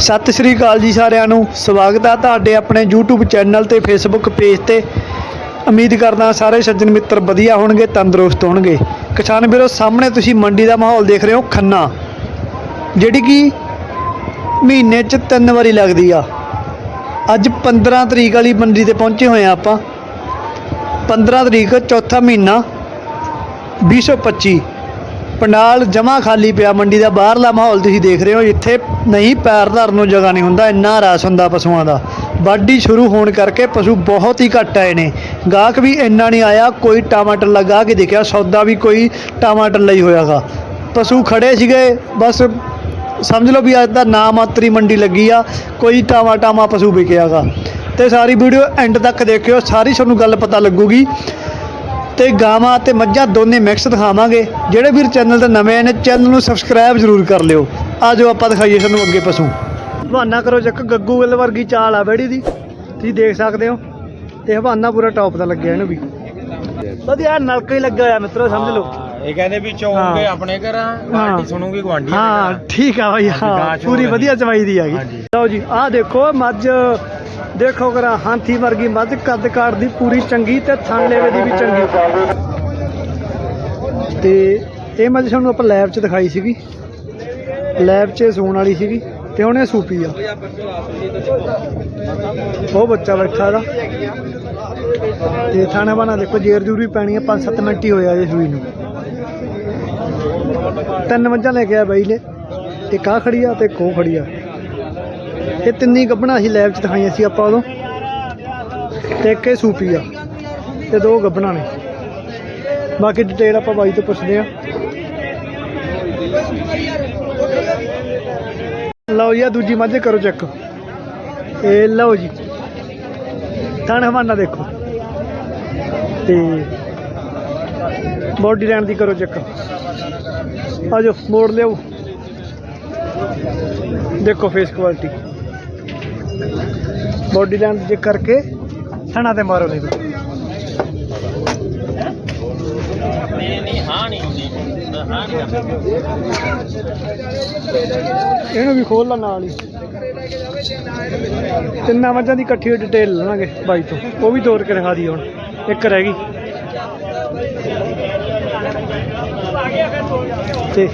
ਸਤਿ ਸ੍ਰੀ ਅਕਾਲ ਜੀ ਸਾਰਿਆਂ ਨੂੰ। ਸਵਾਗਤ ਆ ਤੁਹਾਡੇ ਆਪਣੇ YouTube ਚੈਨਲ ਤੇ, Facebook ਪੇਜ ਤੇ। ਉਮੀਦ ਕਰਦਾ ਸਾਰੇ ਸੱਜਣ ਮਿੱਤਰ ਵਧੀਆ ਹੋਣਗੇ, ਤੰਦਰੁਸਤ ਹੋਣਗੇ। ਕਿਸਾਨ ਵੀਰੋ, ਸਾਹਮਣੇ ਤੁਸੀਂ ਮੰਡੀ ਦਾ ਮਾਹੌਲ ਦੇਖ ਰਹੇ ਹੋ, ਖੰਨਾ। ਜਿਹੜੀ ਕਿ ਮਹੀਨੇ 'ਚ ਤਿੰਨ ਵਾਰੀ ਲੱਗਦੀ ਆ। ਅੱਜ 15 ਤਰੀਕ ਵਾਲੀ ਮੰਡੀ ਤੇ ਪਹੁੰਚੇ ਹੋਏ ਆ ਆਪਾਂ। 15 ਤਰੀਕ, ਚੌਥਾ ਮਹੀਨਾ 2025 ਪੰਡਾਲ ਜਮਾ ਖਾਲੀ ਪਿਆ, ਮੰਡੀ ਦਾ ਬਾਹਰਲਾ ਮਾਹੌਲ ਤੁਸੀਂ ਦੇਖ ਰਹੇ ਹੋ ਇੱਥੇ ਨਹੀਂ ਪੈਰ ਧਰਨ ਨੂੰ ਜਗ੍ਹਾ ਨਹੀਂ ਹੁੰਦਾ, ਇੰਨਾ ਰਸ ਹੁੰਦਾ ਪਸ਼ੂਆਂ ਦਾ। ਵਾਢੀ ਸ਼ੁਰੂ ਹੋਣ ਕਰਕੇ ਪਸ਼ੂ ਬਹੁਤ ਹੀ ਘੱਟ ਆਏ ਨੇ। ਗਾਹਕ ਵੀ ਇੰਨਾ ਨਹੀਂ ਆਇਆ, ਕੋਈ ਟਮਾਟਰ ਲਗਾ ਕੇ ਦੇਖਿਆ, ਸੌਦਾ ਵੀ ਕੋਈ ਟਮਾਟਰ ਲਈ ਹੋਇਆਗਾ। ਪਸ਼ੂ ਖੜੇ ਸੀਗੇ, ਬਸ ਸਮਝ ਲਓ ਵੀ ਅੱਜ ਦਾ ਨਾਮਾਤਰੀ ਮੰਡੀ ਲੱਗੀ ਆ, ਕੋਈ ਟਾਵਾ ਟਾਵਾ ਪਸ਼ੂ ਵਿਕਿਆਗਾ ਤੇ ਸਾਰੀ ਵੀਡੀਓ ਐਂਡ ਤੱਕ ਦੇਖਿਓ, ਸਾਰੀ ਤੁਹਾਨੂੰ ਗੱਲ ਪਤਾ ਲੱਗੂਗੀ। ਤੇ ਗਾਵਾਂ ਤੇ ਮੱਝਾਂ ਦੋਨੇ ਮਿਕਸ ਦਿਖਾਵਾਂਗੇ। ਜਿਹੜੇ ਵੀਰ ਚੈਨਲ ਤੇ ਨਵੇਂ ਨੇ ਚੈਨਲ ਨੂੰ ਸਬਸਕ੍ਰਾਈਬ ਜ਼ਰੂਰ ਕਰ ਲਿਓ। ਆ ਜਾਓ ਆਪਾਂ ਦਿਖਾਈਏ ਤੁਹਾਨੂੰ ਅੱਗੇ ਪਸ਼ੂ। ਹਵਾਨਾ ਕਰੋ ਚੱਕ ਗੱਗੂ ਗਿੱਲ ਵਰਗੀ ਚਾਲ ਆ ਬੈੜੀ ਦੀ। ਤੁਸੀਂ ਦੇਖ ਸਕਦੇ ਹੋ। ਤੇ ਹਵਾਨਾ ਪੂਰਾ ਟੌਪ ਦਾ ਲੱਗਿਆ ਇਹਨੂੰ ਵੀ। ਵਧੀਆ ਨਲਕਾ ਹੀ ਲੱਗਾ ਹੋਇਆ ਮਿੱਤਰੋ ਸਮਝ ਲਓ। ਇਹ ਕਹਿੰਦੇ ਵੀ ਚੌਂਕੇ। ਆਪਣੇ ਘਰਾਂ। ਗਾਂਢੀ ਸੁਣੂਗੀ ਗਵਾਂਢੀ ਹਾਂ ਠੀਕ ਆ ਹਾਂ ਚੋਂ ਪੂਰੀ। ਵਧੀਆ ਚਵਾਈ ਦੀ ਹੈਗੀ। ਲਓ ਜੀ ਆਹ ਦੇਖੋ ਮੱਝ ਦੇਖੋ ਕਰਾ ਹਾਥੀ ਵਰਗੀ ਮੱਝ ਕੱਦ ਕਾਠ ਦੀ ਪੂਰੀ ਚੰਗੀ ਤੇ ਥਣ ਲੇਵੇ ਦੀ ਵੀ ਚੰਗੀ। ਤੇ ਇਹ ਮੱਝ ਸਾਨੂੰ ਆਪਾਂ ਲੈਬ 'ਚ ਦਿਖਾਈ ਸੀਗੀ। ਲੈਬ 'ਚ ਸੂਣ ਵਾਲੀ ਸੀਗੀ ਤੇ ਉਹਨੇ ਸੂਪੀ ਆ। ਉਹ ਬੱਚਾ ਬੈਠਾ ਦਾ ਤੇ ਥਾਣਾ ਬਾਣਾ ਦੇਖੋ ਜੇਰ ਜੂਰੀ ਪੈਣੀ ਆ 5-7 ਮਿੰਟ ਹੀ ਹੋਇਆ ਜੇ ਸੂਈ ਨੂੰ। ਤਿੰਨ ਮੱਝਾਂ ਲੈ ਕੇ ਆਇਆ ਬਾਈ ਨੇ। ਇੱਕ ਆ ਖੜੀ ਆ ਤੇ ਇੱਕ ਖੜੀ ਆ। ਇਹ ਤਿੰਨੀ ਗੱਬਣਾ ਅਸੀਂ ਲੈਬ 'ਚ ਦਿਖਾਈਆਂ ਸੀ ਆਪਾਂ ਉਦੋਂ। ਤੇ ਇੱਕ ਇਹ ਸੂਪੀ ਆ, ਤੇ ਦੋ ਗੱਬਣਾ ਨੇ। ਬਾਕੀ ਡਿਟੇਲ ਆਪਾਂ ਬਾਈ ਤੋਂ ਪੁੱਛਦੇ ਆ ਲਓ ਜੀ ਆ ਦੂਜੀ ਮੱਝ ਕਰੋ ਚੈੱਕ ਇਹ ਲਓ ਜੀ, ਥਣ ਹਵਾਨਾ ਦੇਖੋ। ਤੇ ਬੋਡੀ ਲੈਣ ਦੀ ਕਰੋ ਚੈੱਕ ਆਜੋ, ਮੋੜ ਲਿਆਓ। ਦੇਖੋ ਫੇਸ ਕੁਆਲਿਟੀ ਬੋਡੀ ਲੈਂਡ ਚੈੱਕ ਕਰਕੇ ਥਣਾ ਤੇ ਮਾਰੋ ਨਹੀਂ ਨਹੀਂ ਇਹਨੂੰ ਵੀ ਖੋਲ ਲਾ ਨਾਲ ਹੀ। ਤਿੰਨਾਂ ਮੱਝਾਂ ਦੀ ਇਕੱਠੀ ਡਿਟੇਲ ਲਵਾਂਗੇ ਬਾਈ ਤੋਂ। ਉਹ ਵੀ ਤੋੜ ਕੇ ਦਿਖਾ ਦੀ ਹੁਣ। ਇੱਕ ਰਹਿ ਗਈ। ਤੇ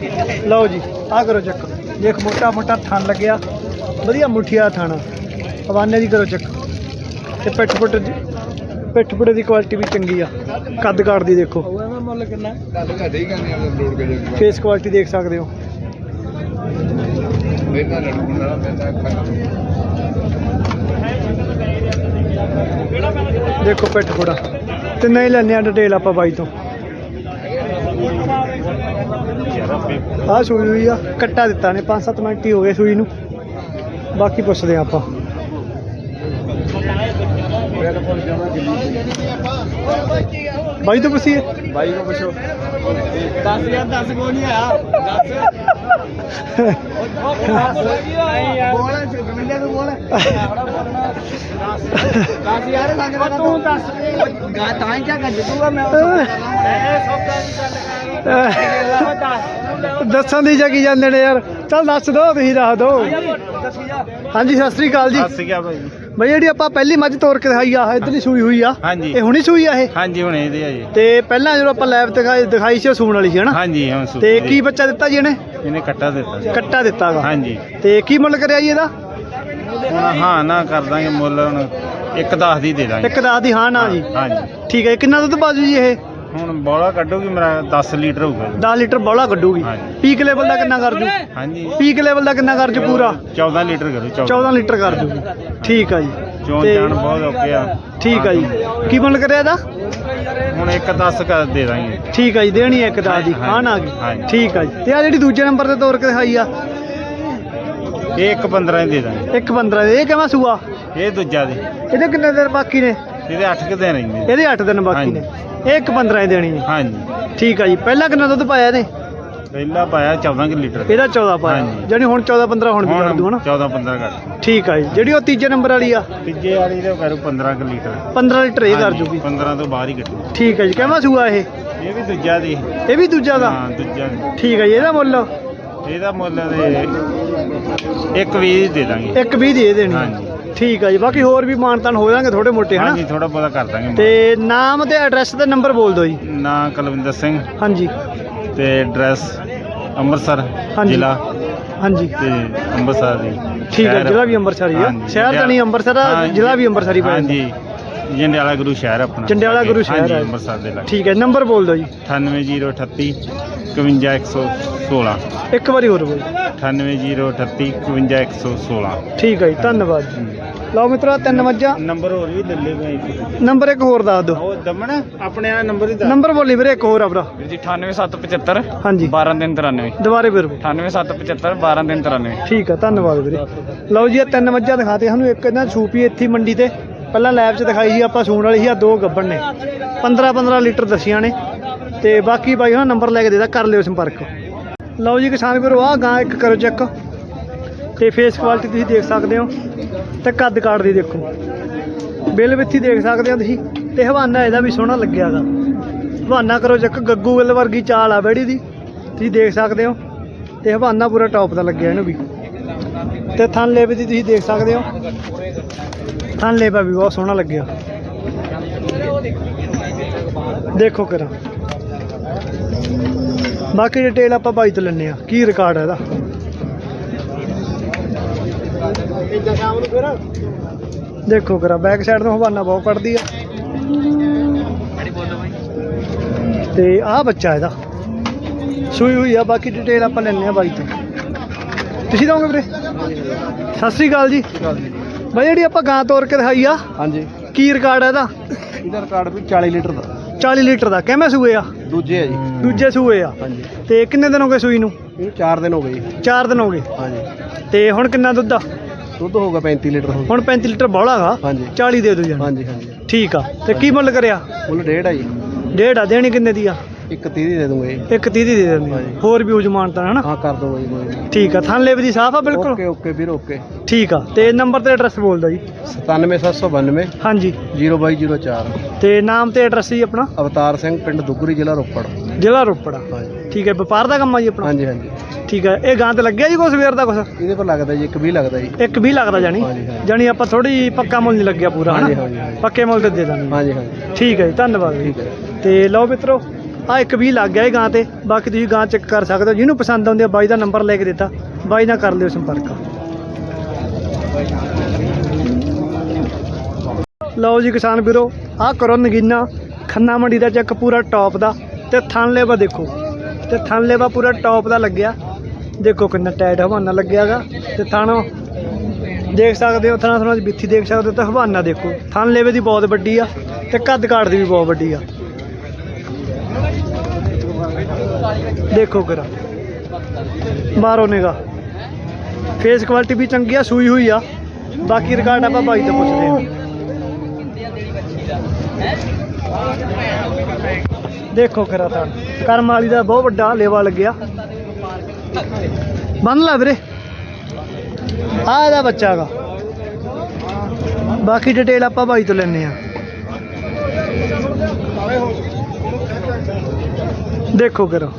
ਲਓ ਜੀ ਆ ਕਰੋ ਚੱਕ। ਦੇਖ ਮੋਟਾ ਮੋਟਾ ਥਣ ਲੱਗਿਆ। ਵਧੀਆ ਮੁੱਠੀਆ ਥਾਣਾ। ਹਵਾਨੇ ਦੀ ਕਰੋ ਚੱਕ। ਤੇ ਪਿੱਠ ਪੁੱਟ ਪਿੱਠ ਪੁੱਟ ਦੀ ਕੁਆਲਿਟੀ ਵੀ ਚੰਗੀ ਆ। ਕੱਦ ਕਾਠ ਦੀ ਦੇਖੋ। ਮੁੱਲ ਕਿੰਨਾ ਘੱਟ ਹੀ ਕਰਨੇ ਫੇਸ ਕੁਆਲਿਟੀ ਦੇਖ ਸਕਦੇ ਹੋ। ਇਹਨਾਂ ਲੜਕਣ ਵਾਲਾ ਪੈਂਦਾ ਦੇਖੋ ਪਿੱਠ ਫੋੜਾ ਤੇ ਨਹੀਂ ਲੈਣੇ ਆ ਡਿਟੇਲ ਆਪਾਂ ਬਾਈ ਤੋਂ। ਆ ਸੂਈ ਹੋਈ ਆ ਕੱਟਾ ਦਿੱਤਾ ਨੇ 5-7 ਮਿੰਟ ਹੀ ਹੋ ਗਏ ਸੂਈ ਨੂੰ। ਬਾਕੀ ਪੁੱਛਦੇ ਆਪਾਂ। ਬਿਲਕੁਲ ਜਮਾ ਬਾਈ ਤੋਂ ਪੁੱਛੀਏ। ਬਾਈ ਨੂੰ ਪੁੱਛੋ। 10 ਯਾਰ 10 ਕੋ ਨਹੀਂ ਆਇਆ? 10 ਬੋਲ ਗਮਿੰਦੇ ਨੂੰ ਬੋਲ। 10 ਯਾਰ ਸੰਗ ਦਾ ਤੂੰ 10 ਗਾ ਤਾਂ ਹੀ ਕਿਆ ਕਰ ਦੂਗਾ ਮੈਂ ਇਹ ਸੌਦਾ ਦੀ ਗੱਲ ਕਰ ਦੱਸਣ ਦੀ ਜਗੀ ਜਾਂਦੇ ਨੇ ਯਾਰ। ਚੱਲ ਦੱਸ ਦੋ ਤੁਸੀਂ ਦੱਸ ਦੋ। ਹਾਂਜੀ ਸਤਿ ਸ੍ਰੀ ਅਕਾਲ ਜੀ। ਸ੍ਰੀ ਅਕਾਲ ਭਾਈ। ਬਈ ਜਿਹੜੀ ਆਪਾਂ ਪਹਿਲੀ ਮੱਝ ਤੋੜ ਕੇ ਦਿਖਾਈ ਆ ਇਧਰਲੀ ਸੂਈ ਹੋਈ ਆ। ਹਾਂਜੀ। ਇਹ ਹੁਣੀ ਸੂਈ ਆ ਇਹ? ਹਾਂਜੀ ਹੁਣ ਇਹਦੇ ਆ ਜੀ। ਤੇ ਪਹਿਲਾਂ ਜਦੋਂ ਆਪਾਂ ਲੈਬ ਦਿਖਾਈ ਦਿਖਾਈ ਸੀ ਉਹ ਸੂਣ ਵਾਲੀ ਸੀ ਹਨਾ? ਹਾਂਜੀ ਹੁਣ ਸੁੱਤੀ ਤੇ ਕੀ ਬੱਚਾ ਦਿੱਤਾ ਜੀ ਇਹਨੇ? ਇਹਨੇ ਕੱਟਾ ਦਿੱਤਾ ਜੀ। ਕੱਟਾ ਦਿੱਤਾਗਾ ਹਾਂਜੀ। ਤੇ ਕੀ ਮੁੱਲ ਕਰਿਆ ਜੀ ਇਹਦਾ? ਹੁਣ ਹਾਂ ਨਾ ਕਰ ਦਾਂਗੇ ਮੁੱਲ ਹੁਣ। ਇੱਕ 10 ਦੀ ਦੇ ਦਾਂਗੇ। ਇੱਕ ਦਸ ਦੀ ਹਾਂ ਨਾ ਜੀ। ਹਾਂਜੀ। ਠੀਕ ਹੈ ਕਿੰਨਾ ਦੁੱਧ ਬਾਜੂ ਜੀ ਇਹ? ਹੁਣ ਬੋਲਾ ਕੱਢੋਗੀ ਮੇਰਾ 10 ਲੀਟਰ ਹੋਊਗਾ ਜੀ। 10 ਲੀਟਰ ਬੌਲਾ ਕੱਢੂਗੀ। ਹਾਂਜੀ। ਪੀਕ ਲੈਵਲ ਦਾ ਕਿੰਨਾ ਕਰ ਜੂ? ਹਾਂਜੀ। ਪੀਕ ਲੈਵਲ ਦਾ ਕਿੰਨਾ ਕਰ ਜੂ ਪੂਰਾ? 14 ਲੀਟਰ ਕਰੂ 14 ਲੀਟਰ ਕਰ ਜੂਗੀ। ਠੀਕ ਆ ਜੀ। ਚੋਣ ਤੇ- ਚਾਣ ਬਹੁਤ ਓਕੇ ਆ। ਠੀਕ ਆ ਜੀ। ਕੀ ਮੁੱਲ ਕਰਿਆ ਇਹਦਾ? ਹੁਣ ਇੱਕ 10 ਕਰ ਦੇ ਦਾਂਗੇ। ਠੀਕ ਆ ਜੀ ਦੇਣੀ ਹੈ ਇੱਕ ਦਸ ਦੀ। ਹਾਂ ਨਾ? ਗਈ ਹਾਂਜੀ। ਠੀਕ ਆ ਜੀ। ਤੇ ਆ ਜਿਹੜੀ ਦੂਜੇ ਨੰਬਰ ਤੇ ਤੋਰ ਕੇ ਦਿਖਾਈ ਆ? ਇਹ ਇੱਕ 15 ਦੇ ਦਾਂਗੇ। ਇੱਕ 15 ਦੇ। ਇਹ ਕਿਵੇਂ ਸੂਆ? ਇਹ ਦੂਜਾ ਦੇ। ਇਹਦੇ ਕਿੰਨੇ ਦਿਨ ਬਾਕੀ ਨੇ? ਇਹਦੇ 8 ਕਿ ਦਿਨ ਰਹਿੰਦੇ ਇਹਦੇ 8 ਦਿਨ ਬਾਕੀ ਨੇ। ਇਹ ਇੱਕ 15 ਦੀ ਦੇਣੀ ਹੈ। ਹਾਂਜੀ। ਠੀਕ ਆ ਜੀ। ਪਹਿਲਾਂ ਕਿੰਨਾ ਦੁੱਧ ਪਾਇਆ ਇਹਨੇ? ਪਹਿਲਾ ਪਾਇਆ 14 ਕਿ ਲੀਟਰ। ਇਹਦਾ 14 ਪਾਇਆ। ਹਾਂਜੀ। ਜਾਨੀ ਹੁਣ 14 15 ਹੁਣ ਵੀ ਕਰ ਦੂ ਹਨਾ? 14 15 ਕਰ। ਠੀਕ ਆ ਜੀ। ਜਿਹੜੀ ਉਹ ਤੀਜੇ ਨੰਬਰ ਵਾਲੀ ਆ? ਤੀਜੇ ਵਾਲੀ ਦੇ ਕਰੂ 15 ਕਿ ਲੀਟਰ। 15 ਲੀਟਰ ਇਹ ਕਰ ਹਾਂਜੀ, ਜੂਗੀ। 15 ਤੋਂ ਬਾਹਰ ਹੀ ਕੱਢੂ। ਠੀਕ ਹੈ ਜੀ। ਕਿਵੇਂ ਸੂਆ ਇਹ? ਇਹ ਵੀ ਦੂਜਾ ਦੀ। ਇਹ ਵੀ ਦੂਜਾ ਦਾ? ਹਾਂ ਦੂਜਾ ਦੀ। ਠੀਕ ਹੈ ਜੀ। ਇਹਦਾ ਮੁੱਲ? ਇਹਦਾ ਮੁੱਲ ਦੇ ਇੱਕ ਵੀ ਦੇ ਦਾਂਗੇ। ਇੱਕ 20 ਦੇ ਦੇਣੀ ਆ। ਹਾਂਜੀ। ਠੀਕ ਆ ਜੀ ਬਾਕੀ ਹੋਰ ਵੀ ਮਾਨਤਾਨ ਹੋ ਜਾਣਗੇ ਥੋੜੇ ਮੋਟੇ ਹਨਾ? ਹਾਂਜੀ ਥੋੜਾ ਬਹੁਤਾ ਕਰ ਦਾਂਗੇ ਤੇ ਨਾਮ ਤੇ ਐਡਰੈਸ ਤੇ ਨੰਬਰ ਬੋਲ ਦਿਓ ਜੀ। ਨਾਂ ਕੁਲਵਿੰਦਰ ਸਿੰਘ। ਹਾਂਜੀ। ਤੇ ਐਡਰੈਸ ਅੰਮ੍ਰਿਤਸਰ ਹਾਂਜੀ। ਜ਼ਿਲ੍ਹਾ। ਹਾਂਜੀ। ਤੇ ਅੰਮ੍ਰਿਤਸਰ ਦੀ ਠੀਕ ਹੈ ਸ਼ਹਿਰ। ਜ਼ਿਲ੍ਹਾ ਵੀ ਅੰਮ੍ਰਿਤਸਰ ਹੀ ਆ। ਹਾਂਜੀ। ਸ਼ਹਿਰ ਤਾਂ ਨਹੀਂ ਅੰਮ੍ਰਿਤਸਰ ਆ ਹਾਂਜੀ। ਜ਼ਿਲ੍ਹਾ ਵੀ ਅੰਮ੍ਰਿਤਸਰ ਹੀ ਪੈਂਦਾ ਹਾਂਜੀ। ਜੰਡਿਆਲਾ ਗੁਰੂ ਸ਼ਹਿਰ ਆਪਣਾ। ਜੰਡਿਆਲਾ ਗੁਰੂ ਸ਼ਹਿਰ ਹਾਂਜੀ ਹੈ। ਅੰਮ੍ਰਿਤਸਰ ਦੇ ਲਾਗੇ। ਠੀਕ ਹੈ ਨੰਬਰ ਬੋਲ ਦਿਓ ਜੀ। 98038 51116 ਇੱਕ ਵਾਰੀ ਹੋਰ ਬੋਲ। 98038 51116 ਠੀਕ ਹੈ ਜੀ ਧੰਨਵਾਦ ਜੀ। ਲਓ ਮਿੱਤਰੋ ਤਿੰਨ ਮੱਝਾਂ ਨੰਬਰ ਹੋਰ ਵੀ ਲੈ ਲੈ ਮੈਂ ਨੰਬਰ ਇੱਕ ਹੋਰ ਦੱਸ ਦਿਓ। ਉਹ ਦਮਣ ਆਪਣੇ ਆ ਨੰਬਰ ਹੀ ਨੰਬਰ ਬੋਲੀ ਵੀਰੇ ਇੱਕ ਹੋਰ ਆਪਣਾ ਵੀਰ ਜੀ 98775 ਹਾਂਜੀ। 12393 ਦੁਬਾਰੇ ਫਿਰ ਬੋਲ। 98775 12393 ਠੀਕ ਆ ਧੰਨਵਾਦ ਵੀਰੇ। ਲਓ ਜੀ ਇਹ ਤਿੰਨ ਮੱਝਾਂ ਦਿਖਾਤੇ ਸਾਨੂੰ। ਇੱਕ ਨਾ ਛੂਪੀ ਇੱਥੇ ਹੀ ਮੰਡੀ ਤੇ। ਪਹਿਲਾਂ ਲੈਬ 'ਚ ਦਿਖਾਈ ਸੀ ਆਪਾਂ ਸੂਣ ਵਾਲੀ ਸੀ ਆ ਦੋ ਗੱਬਣ ਨੇ। 15 15 ਲੀਟਰ ਦਸੀਆਂ ਨੇ। ਤੇ ਬਾਕੀ ਬਾਈ ਉਹਨਾਂ ਨੰਬਰ ਲੈ ਕੇ ਦੇਦਾ ਕਰ ਲਿਓ ਸੰਪਰਕ। ਲਓ ਜੀ ਕਿਸਾਨ ਵੀਰੋ, ਆਹ ਗਾਂ ਇੱਕ ਕਰੋ ਚੈੱਕ। ਤੇ ਫੇਸ ਕੁਆਲਿਟੀ ਤੁਸੀਂ ਦੇਖ ਸਕਦੇ ਹੋ ਤੇ ਕੱਦ ਕਾਠ ਦੀ ਦੇਖੋ। ਬਿੱਲ ਵਿੱਥੀ ਦੇਖ ਸਕਦੇ ਹੋ ਤੁਸੀਂ ਤੇ ਹਵਾਨਾ ਇਹਦਾ ਵੀ ਸੋਹਣਾ ਲੱਗਿਆਗਾ। ਹਵਾਨਾ ਕਰੋ ਚੈੱਕ, ਗੱਗੂ ਗਿੱਲ ਵਰਗੀ ਚਾਲ ਆ ਬੈੜੀ ਦੀ। ਤੁਸੀਂ ਦੇਖ ਸਕਦੇ ਹੋ ਤੇ ਹਵਾਨਾ ਪੂਰਾ ਟੌਪ ਦਾ ਲੱਗਿਆ ਇਹਨੂੰ ਵੀ। ਤੇ ਥਣ ਲੇਵੇ ਦੀ ਤੁਸੀਂ ਦੇਖ ਸਕਦੇ ਹੋ। ਥਣ ਲੇਵਾ ਵੀ ਬਹੁਤ ਸੋਹਣਾ ਲੱਗਿਆ। ਦੇਖੋ ਕਰਾਂ ਬਾਕੀ ਡਿਟੇਲ ਆਪਾਂ ਬਾਈ ਤੋਂ ਲੈਣੇ ਆ ਕੀ ਰਿਕਾਰਡ ਹੈ ਇਹਦਾ? ਦੇਖੋ ਕਰਾਂ ਬੈਕ ਸਾਈਡ ਤੋਂ ਹਵਾਨਾ ਬਹੁਤ ਕੱਢਦੀ ਆ। ਤੇ ਆਹ ਬੱਚਾ ਇਹਦਾ। ਸੂਈ ਹੋਈ ਆ ਬਾਕੀ ਡਿਟੇਲ ਆਪਾਂ ਲੈਣੇ ਆ ਬਾਈ ਤੋਂ। ਤੁਸੀਂ ਦੋਗੇ ਵੀਰੇ? ਸਤਿ ਸ੍ਰੀ ਅਕਾਲ ਜੀ। ਬਾਈ ਜਿਹੜੀ ਆਪਾਂ ਗਾਂ ਤੋਰ ਕੇ ਦਿਖਾਈ ਆ ਹਾਂਜੀ। ਕੀ ਰਿਕਾਰਡ ਹੈ ਇਹਦਾ? ਇਹਦਾ ਰਿਕਾਰਡ ਵੀ 40 ਲੀਟਰ ਦਾ। 40 ਲੀਟਰ ਦਾ। ਕਿਵੇਂ ਸੂਏ ਆ? ਦੂਜੇ ਹੈ ਜੀ। ਦੂਜੇ ਸੂਏ ਆ। ਹਾਂਜੀ। ਤੇ ਕਿੰਨੇ ਦਿਨ ਹੋ ਗਏ ਸੂਈ ਨੂੰ? ਇਹਨੂੰ 4 ਦਿਨ ਹੋ ਗਏ ਜੀ। 4 ਦਿਨ ਹੋ ਗਏ। ਹਾਂਜੀ। ਤੇ ਹੁਣ ਕਿੰਨਾ ਦੁੱਧ ਆ? ਦੁੱਧ ਹੋਊਗਾ 35 ਲੀਟਰ ਹੁਣ ਹੁਣ 35 ਲੀਟਰ ਬੌਲਾ ਗਾ। ਹਾਂਜੀ। 40 ਦੇ ਦਿਓ ਜਾਨ ਹਾਂਜੀ ਹਾਂਜੀ। ਠੀਕ ਆ। ਤੇ ਕੀ ਮੁੱਲ ਕਰਿਆ? ਮੁੱਲ ਡੇਢ ਆ ਜੀ। ਡੇਢ ਆ। ਦੇਣੀ ਕਿੰਨੇ ਦੀ ਆ? ਇੱਕ 30 ਦੀ ਦੇ ਦੂੰਗਾ ਜੀ। ਇੱਕ 30 ਦੀ ਦੇ ਦਿੰਦੇ। ਹਾਂਜੀ। ਹੋਰ ਵੀ ਉਜਮਾਨਤਾ ਹਨਾ ਹਾਂ ਕਰ ਦੂੰਗਾ ਜੀ ਕੋਈ ਨੀ। ਠੀਕ ਆ ਥਣ ਲੇਵ ਦੀ ਸਾਫ਼ ਆ ਬਿਲਕੁਲ? ਓਕੇ ਓਕੇ ਵੀਰ ਓਕੇ। ਠੀਕ ਆ ਤੇ ਨੰਬਰ ਤੇ ਐਡਰੈਸ ਬੋਲ ਦਿਓ ਜੀ 97792 ਹਾਂਜੀ। 0204 ਤੇ ਨਾਮ ਤੇ ਐਡਰੈਸ ਜੀ ਆਪਣਾ? ਅਵਤਾਰ ਸਿੰਘ ਪਿੰਡ ਦੁੱਗਰੀ ਜ਼ਿਲ੍ਹਾ ਰੋਪੜ। ਜ਼ਿਲ੍ਹਾ ਰੋਪੜ ਆ। ਹਾਂਜੀ। ਠੀਕ ਹੈ ਵਪਾਰ ਦਾ ਕੰਮ ਆ ਜੀ ਆਪਣਾ? ਹਾਂਜੀ ਹਾਂਜੀ। ਠੀਕ ਹੈ ਇਹ ਗਾਂ ਤੇ ਲੱਗਿਆ ਜੀ ਕੁਛ ਸਵੇਰ ਦਾ ਕੁਛ? ਇਹਦੇ ਪਰ ਲੱਗਦਾ ਜੀ ਇੱਕ ਵੀ ਲੱਗਦਾ ਜੀ। ਇੱਕ ਵੀ ਲੱਗਦਾ ਜਾਣੀ? ਹਾਂਜੀ, ਹਾਂਜੀ। ਜਾਣੀ ਆਪਾਂ ਥੋੜੀ ਪੱਕਾ ਮੁੱਲ ਨਹੀਂ ਲੱਗਿਆ ਪੂਰਾ ਹਾਂਜੀ, ਹਨਾ? ਹਾਂਜੀ, ਹਾਂਜੀ। ਪੱਕੇ ਮੁੱਲ ਤੇ ਦੇ ਦਾਂਗੇ। ਹਾਂਜੀ ਹਾਂਜੀ। ਠੀਕ ਹੈ ਜੀ ਧੰਨਵਾਦ ਜੀ। ਠੀਕ ਹੈ ਤੇ ਲਓ ਮਿੱਤਰੋ ਆ ਇੱਕ ਵੀ ਲੱਗ ਗਿਆ ਇਹ ਗਾਂ ਤੇ, ਬਾਕੀ ਤੁਸੀਂ ਗਾਂ ਚੈੱਕ ਕਰ ਸਕਦੇ ਹੋ। ਜਿਹਨੂੰ ਪਸੰਦ ਆਉਂਦੀ ਆ, ਬਾਈ ਦਾ ਨੰਬਰ ਲੈ ਕੇ ਦਿੱਤਾ। ਬਾਈ ਨਾਲ ਕਰ ਲਿਓ ਸੰਪਰਕ। ਲਓ ਜੀ ਕਿਸਾਨ ਵੀਰੋ ਆ ਕਰੋ ਨਗੀਨਾ। ਖੰਨਾ ਮੰਡੀ ਦਾ ਚੈੱਕ ਪੂਰਾ ਟੌਪ ਦਾ ਤੇ ਥਣ ਲੇਵਾ ਦੇਖੋ। ਤੇ ਥਣ ਲੇਵਾ ਪੂਰਾ ਟੌਪ ਦਾ ਲੱਗਿਆ। ਦੇਖੋ ਕਿੰਨਾ ਟਾਈਟ ਹਵਾਨਾ ਲੱਗਿਆਗਾ। ਤੇ ਥਣ ਦੇਖ ਸਕਦੇ ਹੋ, ਥਣਾ ਥਣਾ ਦੀ ਬਿੱਥੀ ਦੇਖ ਸਕਦੇ ਹੋ, ਤੇ ਹਵਾਨਾ ਦੇਖੋ। ਥਣ ਲੇਵੇ ਦੀ ਬਹੁਤ ਵੱਡੀ ਆ ਤੇ ਕੱਦ ਕਾਠ ਦੀ ਵੀ ਬਹੁਤ ਵੱਡੀ ਆ। ਦੇਖੋ ਕਰਾ। ਮਾਰੋ ਨਿਗਾ ਫੇਸ ਕੁਆਲਿਟੀ ਵੀ ਚੰਗੀ ਆ, ਸੂਈ ਹੋਈ ਆ। ਬਾਕੀ ਰਿਕਾਰਡ ਆਪਾਂ ਬਾਈ ਤੋਂ ਪੁੱਛਦੇ ਆ ਦੇਖੋ ਕਰਾ ਤਾਂ। ਕਰਮ ਵਾਲੀ ਦਾ ਬਹੁਤ ਵੱਡਾ ਲੇਵਾ ਲੱਗਿਆ। ਬੰਨ ਲਾ ਵੀਰੇ। ਆ ਇਹਦਾ ਬੱਚਾ ਹੈਗਾ। ਬਾਕੀ ਡਿਟੇਲ ਆਪਾਂ ਭਾਈ ਤੋਂ ਲੈਣੇ ਆ ਦੇਖੋ ਕਰੋ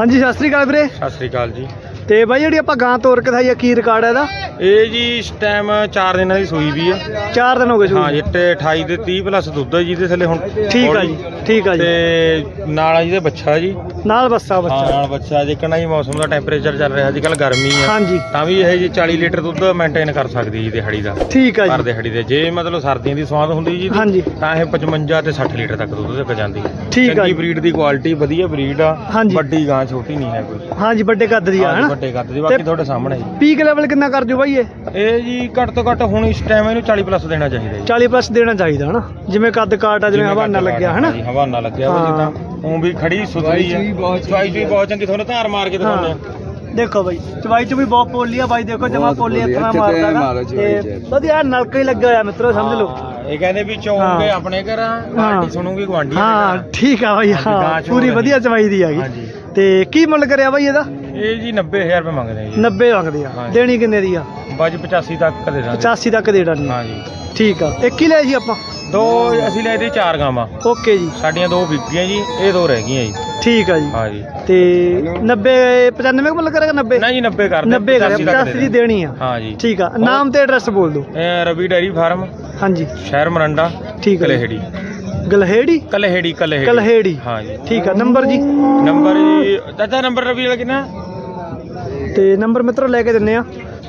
ਹਾਂਜੀ ਸਤਿ ਸ੍ਰੀ ਅਕਾਲ ਵੀਰੇ। ਸਤਿ ਸ੍ਰੀ ਅਕਾਲ ਜੀ। ਤੇ ਬਾਈ ਜਿਹੜੀ ਆਪਾਂ ਗਾਂ ਤੋਰ ਕੇ ਦਿਖਾਈ ਆ ਕੀ ਰਿਕਾਰਡ ਹੈ ਇਹਦਾ? ਇਹ ਜੀ ਇਸ ਟਾਈਮ 4 ਦਿਨਾਂ ਦੀ ਸੂਈ ਵੀ ਆ। 4 ਦਿਨ ਹੋ ਗਏ ਹਾਂ ਸੂਈ। ਜੀ ਤੇ 28 ਦੇ 30 ਪਲੱਸ ਦੁੱਧ ਹੈ ਜਿਹਦੇ ਥੱਲੇ ਹੁਣ ਠੀਕ ਆ ਜੀ ਠੀਕ ਆ ਜੀ। ਤੇ ਨਾਲ ਆ ਜਿਹਦੇ ਬੱਚਾ ਜੀ। ਨਾਲ ਬੱਸਾ ਹਾਂ ਬੱਚਾ ਨਾਲ ਬੱਚਾ ਜਿਕਣਾ ਹੀ ਮੌਸਮ ਦਾ ਟੈਂਪਰੇਚਰ ਚੱਲ ਰਿਹਾ ਅੱਜ ਕੱਲ ਗਰਮੀ ਆ। ਹਾਂਜੀ। ਤਾਂ ਵੀ ਇਹ ਜੀ 40 ਲੀਟਰ ਦੁੱਧ ਮੇਨਟੇਨ ਕਰ ਸਕਦੀ ਜੀ ਦਿਹਾੜੀ ਦਾ। ਠੀਕ ਆ ਪਰ ਜੀ ਦਿਹਾੜੀ ਦੇ। ਜੇ ਮਤਲਬ ਸਰਦੀਆਂ ਦੀ ਸਵਾਦ ਹੁੰਦੀ ਜੀ ਹਾਂਜੀ। ਤਾਂ ਇਹ 55 ਤੇ 60 ਲੀਟਰ ਤੱਕ ਦੁੱਧ ਤੱਕ ਜਾਂਦੀ। ਹੈ ਠੀਕ ਆ ਜੀ। ਬਰੀਡ ਦੀ ਕੁਆਲਿਟੀ ਵਧੀਆ ਬਰੀਡ ਆ। ਹਾਂਜੀ। ਵੱਡੀ ਗਾਂ ਛੋਟੀ ਨਹੀਂ ਹੈ ਕੋਈ। ਹਾਂਜੀ ਵੱਡੇ ਕੱਦ ਦੀ ਆ ਹਾਂ ਜੀ, ਹਨਾ? ਵੱਡੇ ਕੱਦ ਦੀ। ਬਾਕੀ ਤੇ- ਤੁਹਾਡੇ ਸਾਹਮਣੇ ਜੀ। ਪੀਕ ਲੈਵਲ ਕਿੰਨਾ ਕਰ ਜੋ ਬਾਈ ਇਹ? ਇਹ ਜੀ ਘੱਟ ਤੋਂ ਘੱਟ ਹੁਣ ਇਸ ਟਾਈਮ ਇਹਨੂੰ 40 ਪਲੱਸ ਦੇਣਾ ਚਾਹੀਦਾ ਜੀ। 40 ਪਲੱਸ ਦੇਣਾ ਚਾਹੀਦਾ ਹਨਾ? ਜਿਵੇਂ ਕੱਦ ਕਾਟ ਆ ਜਿਵੇਂ ਹਵਾਨਾ ਲੱਗਿਆ ਹਨਾ? ਜੀ ਹਵਾਨਾ ਲੱਗਿਆ ਵਾ ਹਾਂ। ਜਿੱਦਾਂ। ਉਹ ਵੀ ਖੜੀ ਸੁਥਰੀ ਹੈ ਚਵਾਈ ਵੀ ਬਹੁਤ ਚੰਗੀ ਤੁਹਾਨੂੰ ਧਾਰ ਮਾਰ ਕੇ ਦਿਖਾਉਂਦੇ ਹਾਂ ਆ। ਦੇਖੋ ਬਾਈ ਚਵਾਈ ਚ ਵੀ ਬਹੁਤ ਪੋਲੀ ਆ ਬਾਈ ਦੇਖੋ ਜਮਾ ਬਹੁਤ ਪੋਲੀ ਪੋਲੀ ਆ, ਇਤਨਾ ਇੱਥੇ ਤੇ ਮਾਰਦਾ। ਮਾਰੋ ਚਵਾਈ ਤੇ ਚ। ਵਧੀਆ ਨਲਕਾ ਹੀ ਲੱਗਾ ਹੋਇਆ ਮਿੱਤਰੋ ਸਮਝ ਲਓ। ਹਾਂ, ਇਹ ਕਹਿੰਦੇ ਵੀ ਚੋਂਗੇ ਹਾਂ। ਆਪਣੇ ਘਰਾਂ। ਪਾਰਟੀ ਸੁਣੂਗੀ ਗਵਾਂਢੀ ਹਾਂ ਠੀਕ ਆ ਬਾਈ ਹਾਂ ਗਾਂ ਚ ਪੂਰੀ। ਵਧੀਆ ਚਵਾਈ ਦੀ ਹੈਗੀ। ਹਾਂਜੀ। ਤੇ ਕੀ ਮੁੱਲ ਕਰਿਆ ਬਾਈ ਇਹਦਾ? ਇਹ ਜੀ 90000 ਰੁਪਏ ਮੰਗਦੇ ਆ ਜੀ। 90 ਮੰਗਦੇ ਆ। ਹਾਂਜੀ। ਦੇਣੀ ਕਿੰਨੇ ਦੀ ਆ? ਬਾਜ 85 ਤੱਕ ਦੇ ਦਾਂਗੇ। 85 ਤੱਕ ਦੇ ਡਾਨੀ ਹਾਂ ਜੀ ਠੀਕ ਆ। ਇੱਕ ਹੀ ਲਿਆ ਸੀ ਆਪਾਂ? ਦੋ ਅਸੀਂ ਲੈ ਚਾਰ ਗਾਵਾਂ। ਓਕੇ ਜੀ। ਸਾਡੀਆਂ ਦੋ ਵਿਕੀਆਂ ਜੀ ਇਹ ਦੋ ਰਹਿ ਗਈਆਂ ਜੀ। ਠੀਕ ਆ ਜੀ। ਹਾਂ ਜੀ। ਤੇ 90 95 ਮੁੱਲ ਕਰੇਗਾ 90 ਨਾ ਜੀ 90 ਕਰ ਦੇ 90 ਕਰੇ 85 ਤੱਕ 85 ਦੀ ਦੇਣੀ ਆ। ਹਾਂ ਜੀ। ਠੀਕ ਆ। ਨਾਮ ਤੇ ਐਡਰੈਸ ਬੋਲ ਦਿਓ। ਰਵੀ ਡੈਰੀ ਫਾਰਮ ਹਾਂਜੀ। ਸ਼ਹਿਰ ਮਰੰਡਾ ਠੀਕ ਆ ਜੀ। ਕਲੇਹੜੀ। ਗਲਹੇੜੀ ਕਲੇਹੜੀ ਕਲੇਹੜੀ। ਕਲਹੇੜੀ। ਹਾਂ ਜੀ। ਠੀਕ ਆ। ਨੰਬਰ ਜੀ? ਨੰਬਰ ਜੀ ਚਾਚਾ ਨੰਬਰ ਰਵੀ ਵਾਲਾ ਕਿੰਨਾ? ਤੇ ਨੰਬਰ ਮਿੱਤਰੋ ਲੈ ਕੇ ਦਿੰਨੇ ਆ।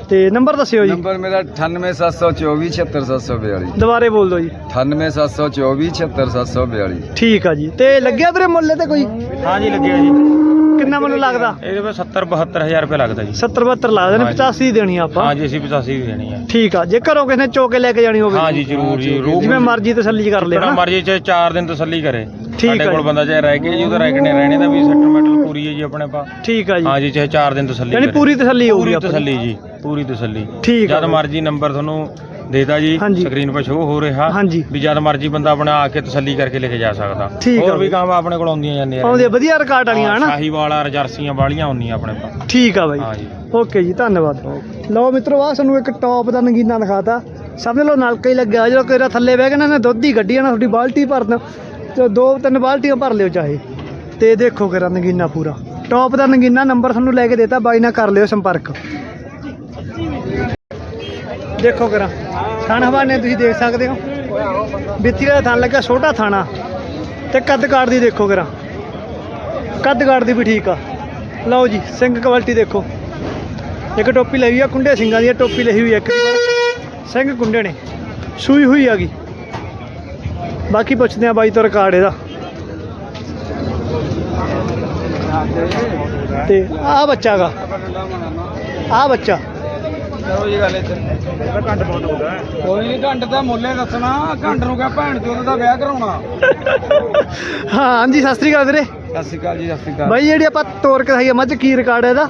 ਤੇ ਨੰਬਰ ਦੱਸਿਓ ਜੀ। ਨੰਬਰ ਮੇਰਾ 98724 76742 ਦੁਬਾਰੇ ਬੋਲ ਦਿਓ ਜੀ। 98724 76742 ਠੀਕ ਆ ਜੀ। ਤੇ ਲੱਗਿਆ ਵੀਰੇ ਮੁੱਲ ਤੇ ਕੋਈ? ਹਾਂ ਜੀ ਲੱਗਿਆ ਜੀ। ਕਿੰਨਾ ਮੁੱਲ ਲੱਗਦਾ? ਇਹਦੇ ਵਿੱਚ 70 72000 ਰੁਪਏ ਲੱਗਦਾ ਜੀ। 70 72 ਲਾ ਦੇਣੇ ਹਾਂਜੀ। 85 ਦੀ ਦੇਣੀ ਆਪਾਂ। ਹਾਂ ਜੀ ਅਸੀਂ 85 ਦੀ ਦੇਣੀ ਹੈ ਠੀਕ ਆ ਜੇ ਘਰੋਂ ਕਿਸੇ ਨੇ ਚੋਕੇ ਲੈ ਕੇ ਜਾਣੀ ਹੋਵੇ। ਹਾਂ ਜੀ ਜ਼ਰੂਰ। ਜੀ ਜਿਵੇਂ ਮਰਜ਼ੀ ਤਸੱਲੀ ਕਰ ਜਿੰਨਾ ਲੈਣਾ ਮਰਜ਼ੀ ਚ 4 ਦਿਨ ਤਸੱਲੀ ਕਰੇ। ਠੀਕ ਸਾਡੇ ਕੋਲ। ਬੰਦਾ ਚਾਹੇ ਰਹਿ ਕੇ ਜੀ ਉਹਦਾ ਰਹਿ ਕੇ ਨਹੀਂ ਰਹਿਣੇ ਦਾ ਵੀ ਸੈਟਲਮੈਂਟ ਪੂਰੀ ਹੈ ਜੀ ਆਪਣੇ ਪਾ। ਠੀਕ ਆ ਜੀ। ਹਾਂ ਜੀ ਚਾਹੇ 4 ਦਿਨ ਤਸੱਲੀ ਯਾਨੀ। ਪੂਰੀ ਤਸੱਲੀ ਹੋਊਗੀ ਪੂਰੀ। ਤਸੱਲੀ ਜੀ ਪੂਰੀ ਤਸੱਲੀ। ਠੀਕ ਆ ਜਦ। ਮਰਜ਼ੀ ਨੰਬਰ ਤੁਹਾਨੂੰ ਦੇਤਾ ਜੀ ਹਾਂਜੀ। ਸਕਰੀਨ 'ਤੇ ਸ਼ੋ ਹੋ ਰਿਹਾ ਹਾਂਜੀ। ਵੀ ਜਦ ਮਰਜ਼ੀ ਬੰਦਾ ਆਪਣਾ ਆ ਕੇ ਤਸੱਲੀ ਕਰਕੇ ਲੈ ਕੇ ਜਾ ਸਕਦਾ। ਠੀਕ ਆ ਹੋਰ ਵੀ ਬਈ। ਕੰਮ ਆਪਣੇ ਕੋਲ ਆਉਂਦੀਆਂ ਜਾਂਦੀਆਂ ਆਉਂਦੇ ਵਧੀਆ ਰਿਕਾਰਡ ਵਾਲੀਆਂ ਹਨਾ? ਸ਼ਾਹੀਵਾਲ ਆ ਜਰਸੀਆਂ ਵਾਲੀਆਂ ਆਉਂਦੀਆਂ ਆਪਣੇ ਪਾ ਠੀਕ ਆ ਬਾਈ। ਹਾਂ ਜੀ। ਓਕੇ ਜੀ ਧੰਨਵਾਦ। ਲਓ ਮਿੱਤਰੋ ਆ ਸਾਨੂੰ ਇੱਕ ਟੌਪ ਦਾ ਨਗੀਨਾ ਦਿਖਾਤਾ। ਸਮਝ ਲਓ ਨਲਕਾ ਹੀ ਲੱਗਿਆ ਜਦੋਂ ਕਿਹੜਾ ਥੱਲੇ ਬਹਿ ਕੇ ਨਾ ਇਹਨੇ ਦੁੱਧ ਹੀ ਕੱਢੀ ਜਾਣਾ ਤੁਹਾਡੀ ਬਾਲਟੀ ਭਰਨ। ਤੇ ਦੋ ਤਿੰਨ ਬਾਲਟੀਆਂ ਭਰ ਲਿਓ ਚਾਹੇ। ਤੇ ਦੇਖੋ ਕਿਹੜਾ ਨਗੀਨਾ ਪੂਰਾ। ਟੌਪ ਦਾ ਨਗੀਨਾ ਨੰਬਰ ਤੁਹਾਨੂੰ ਲੈ ਕੇ ਦੇਤਾ ਬਾਈ ਨਾਲ ਕਰ ਲਿਓ ਸੰਪਰਕ। ਦੇਖੋ ਕਰਾਂ। ਥਣ ਹਵਾਨੇ ਤੁਸੀਂ ਦੇਖ ਸਕਦੇ ਹੋ। ਬਿੱਤੀ ਦਾ ਥਣ ਲੱਗਾ ਛੋਟਾ ਥਾਣਾ। ਤੇ ਕੱਦ ਕਾੜ ਦੀ ਦੇਖੋ ਕਰਾਂ। ਕੱਦ ਕਾੜ ਦੀ ਵੀ ਠੀਕ ਆ। ਲਓ ਜੀ, ਸਿੰਘ ਕੁਆਲਿਟੀ ਦੇਖੋ। ਇੱਕ ਟੋਪੀ ਲਈ ਹੋਈ ਆ, ਕੁੰਡੇ ਸਿੰਘਾਂ ਦੀ ਟੋਪੀ ਲਈ ਹੋਈ ਇੱਕ ਸਿੰਘ ਕੁੰਡੇ ਨੇ, ਸੂਈ ਹੋਈ ਗਈ। ਬਾਕੀ ਪੁੱਛਦੇ ਆ ਬਾਈ ਤੋਂ ਰਿਕਾਰਡ ਇਹਦਾ। ਤੇ ਆ ਬੱਚਾ ਗਾ। ਆ ਬੱਚਾ। ਕਰੋ ਜੀ ਗੱਲ ਇੱਥੇ। ਕੋਈ ਨਹੀਂ ਘੰਟ ਦਾ ਮੁੱਲੇ ਦੱਸਣਾ। ਘੰਟ ਨੂੰ ਕਿਆ ਭੈਣ ਚੋਦ ਦਾ ਵਿਆਹ ਕਰਾਉਣਾ। ਹਾਂ ਹਾਂਜੀ ਸਤਿ ਸ੍ਰੀ ਅਕਾਲ ਵੀਰੇ। ਸਤਿ ਸ਼੍ਰੀ ਅਕਾਲ ਜੀ ਸਤਿ ਸ਼੍ਰੀ ਅਕਾਲ। ਬਾਈ ਜਿਹੜੀ ਆਪਾਂ ਤੋਰ ਕੇ ਖਾਈ ਆ ਮੱਝ ਕੀ ਰਿਕਾਰਡ ਹੈ ਇਹਦਾ?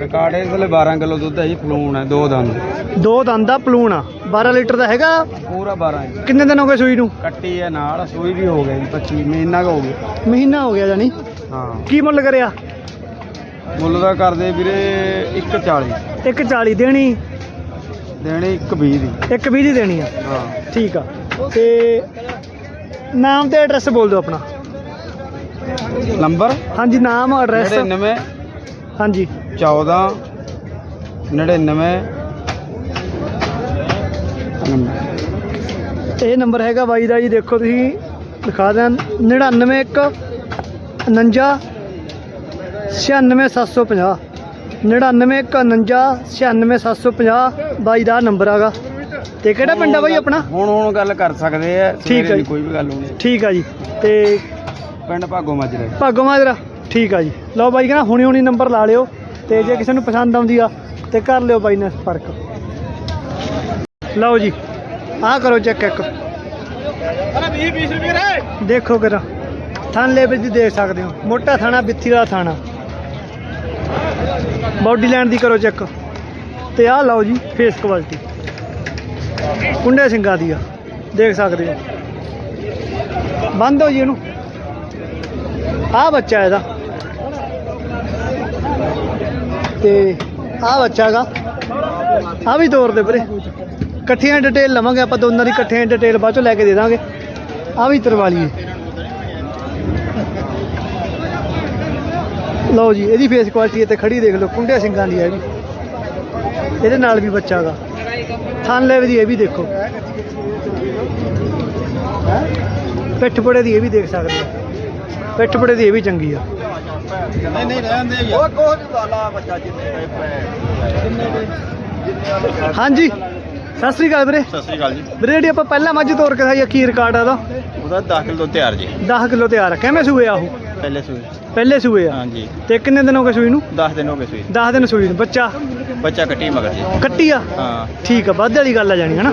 ਰਿਕਾਰਡ ਇਸ ਵੇਲੇ 12 ਕਿਲੋ ਦੁੱਧ ਹੈ ਜੀ ਫਲੂਣ ਹੈ ਦੋ ਦੰਦ। ਦੋ ਦੰਦ ਦਾ ਪਲੂਣ ਆ। 12 ਲੀਟਰ ਦਾ ਹੈਗਾ? ਪੂਰਾ 12 ਜੀ। ਕਿੰਨੇ ਦਿਨ ਹੋ ਗਏ ਸੂਈ ਨੂੰ? ਕੱਟੀ ਹੈ ਨਾਲ ਸੂਈ ਵੀ ਹੋ ਗਈ 25 ਮਹੀਨਾ ਹੋ ਗਿਆ। ਮਹੀਨਾ ਹੋ ਗਿਆ ਜਾਨੀ ਹਾਂ। ਕੀ ਮੁੱਲ ਕਰਿਆ? ਮੁੱਲ ਦਾ ਕਰਦੇ ਵੀਰੇ 140 ਇੱਕ 40 ਦੇਣੀ? ਦੇਣੇ 120 ਦੀ। ਇੱਕ 20 ਦੀ ਦੇਣੀ ਆ। ਹਾਂ। ਠੀਕ ਆ। ਤੇ ਨਾਮ ਤੇ ਐਡਰੈਸ ਬੋਲ ਦਿਓ ਆਪਣਾ। ਨੰਬਰ? ਹਾਂਜੀ ਨਾਮ ਐਡਰੈਸ। 99 ਹਾਂਜੀ। 14 99 ਇਹ ਨੰਬਰ ਹੈਗਾ ਬਾਈ ਦਾ ਜੀ ਦੇਖੋ ਤੁਸੀਂ ਲਿਖਾ ਦਿਆਂ 99 1 49 96750 99 1 49 96750 ਬਾਈ ਦਾ ਨੰਬਰ ਹੈਗਾ ਤੇ ਕਿਹੜਾ ਪਿੰਡ ਆ ਬਾਈ ਆਪਣਾ? ਹੁਣ ਹੁਣ ਗੱਲ ਕਰ ਸਕਦੇ ਆ ਠੀਕ ਹੈ ਜੀ। ਦੀ ਕੋਈ ਵੀ ਗੱਲ ਹੋਣੀ ਠੀਕ ਆ ਜੀ। ਤੇ ਪਿੰਡ ਭਾਗੋ ਮਾਜਰੇ। ਭਾਗੋ ਮਾਜਰਾ ਠੀਕ ਆ ਜੀ। ਲਓ ਬਾਈ ਕਹਿੰਦਾ ਹੁਣੀ ਹੁਣੀ ਨੰਬਰ ਲਾ ਲਿਓ ਤੇ ਜੇ ਕਿਸੇ ਨੂੰ ਪਸੰਦ ਆਉਂਦੀ ਆ ਤੇ ਕਰ ਲਿਓ ਬਾਈ ਨਾਲ ਸੰਪਰਕ। ਲਓ ਜੀ ਆਹ ਕਰੋ ਚੈੱਕ ਇੱਕ। ਦੇਖੋ ਕਰਾ ਥਣ ਦੀ ਦੇਖ ਸਕਦੇ ਹੋ ਮੋਟਾ ਥਾਣਾ ਬਿੱਥੀ ਵਾਲਾ ਥਾਣਾ। ਬਾਡੀ ਲਾਈਨ ਦੀ ਕਰੋ ਚੈੱਕ। ਤੇ ਆਹ ਲਓ ਜੀ ਫੇਸ ਕੁਆਲਿਟੀ ਕੁੰਡੇ ਸਿੰਘਾਂ ਦੀ ਆ। ਦੇਖ ਸਕਦੇ ਹੋ। ਬੰਦ ਹੋ ਜੀ ਇਹਨੂੰ। ਆਹ ਬੱਚਾ ਇਹਦਾ। ਤੇ ਆਹ ਬੱਚਾ ਹੈਗਾ। ਆਹ ਵੀ ਤੋਰ ਦੇ ਵੀਰੇ। ਇਕੱਠੀਆਂ ਡਿਟੇਲ ਲਵਾਂਗੇ ਆਪਾਂ, ਦੋਨਾਂ ਦੀ ਇਕੱਠੀਆਂ ਡਿਟੇਲ ਬਾਅਦ ਚੋਂ ਲੈ ਕੇ ਦੇ ਦਾਂਗੇ। ਆਹ ਵੀ ਤਰਵਾ ਲਈਏ। ਲਓ ਜੀ ਇਹਦੀ ਫੇਸ ਕੁਆਲਿਟੀ ਇੱਥੇ ਖੜੀ ਦੇਖ ਲਓ ਕੁੰਡੇ ਸਿੰਘਾਂ ਦੀ ਹੈ ਵੀ ਇਹਦੇ ਨਾਲ ਵੀ ਬੱਚਾ ਹੈਗਾ ਥਣ ਲੈਵੇ ਦੀ ਇਹ ਵੀ ਦੇਖੋ। ਪਿੱਠ ਪੜੇ ਦੀ ਇਹ ਵੀ ਦੇਖ ਸਕਦੇ ਹੋ। ਪਿੱਠ ਪੜੇ ਦੀ ਇਹ ਵੀ ਚੰਗੀ ਆ। ਨਹੀਂ ਨਹੀਂ ਰਹਿੰਦੇ ਯਾਰ ਉਹ ਕੋਹ ਵਾਲਾ ਬੱਚਾ ਜਿੰਨੇ ਹਾਂਜੀ। ਸਤਿ ਸ੍ਰੀ ਅਕਾਲ ਵੀਰੇ। ਸਤਿ ਸ੍ਰੀ ਅਕਾਲ ਜੀ। ਵੀਰੇ ਜਿਹੜੀ ਆਪਾਂ ਪਹਿਲਾਂ ਮੱਝ ਤੋਰ ਕੇ ਖਾਈ ਆ ਕੀ ਰਿਕਾਰਡ ਆ ਉਹਦਾ ਉਹਦਾ ਦਾਖਲ ਤੋਂ ਤਿਆਰ ਜੀ। 10 ਕਿਲੋ ਤਿਆਰ ਆ। ਕਿਵੇਂ ਸੂਏ ਆ ਉਹ? ਪਹਿਲੇ ਸੂਏ। ਪਹਿਲੇ ਸੂਏ ਆ? ਹਾਂਜੀ। ਤੇ ਕਿੰਨੇ ਦਿਨ ਹੋ ਗਏ ਸੂਈ ਨੂੰ? 10 ਦਿਨ ਹੋ ਗਏ ਸੂਏ 10 ਦਿਨ ਸੂਈ ਨੂੰ। ਬੱਚਾ? ਬੱਚਾ ਕੱਟੀ ਮਗਰ ਜੀ। ਕੱਟੀ ਆ? ਹਾਂ। ਠੀਕ ਆ ਵੱਧ ਵਾਲੀ ਗੱਲ ਆ ਜਾਣੀ ਹਨਾ?